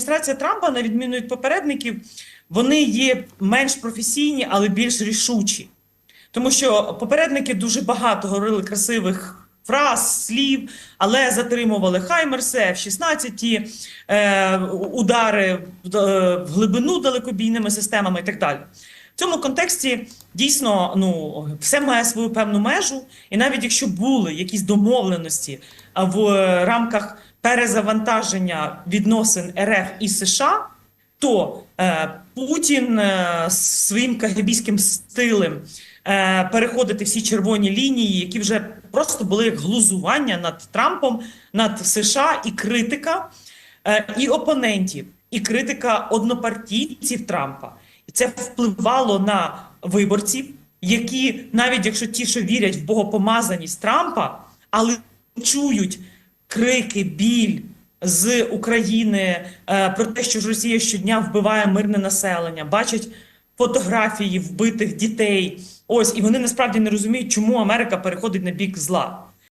адміністрація Трампа, на відміну від попередників, вони є менш професійні, але більш рішучі. Тому що попередники дуже багато говорили красивих фраз, слів, але затримували Хаймерсе, F-16, е, удари в, е, в глибину далекобійними системами і так далі. Цьому контексті дійсно ну, все має свою певну межу, і навіть якщо були якісь домовленості в е, рамках перезавантаження відносин РФ і США, то е, Путін е, своїм кагебійським стилем е, переходити всі червоні лінії, які вже просто були як глузування над Трампом, над США і критика е, і опонентів, і критика однопартійців Трампа. Це впливало на виборців, які навіть якщо ті, що вірять в богопомазаність Трампа, але чують крики, біль з України е, про те, що Росія щодня вбиває мирне населення, бачать фотографії вбитих дітей. Ось і вони насправді не розуміють, чому Америка переходить на бік зла.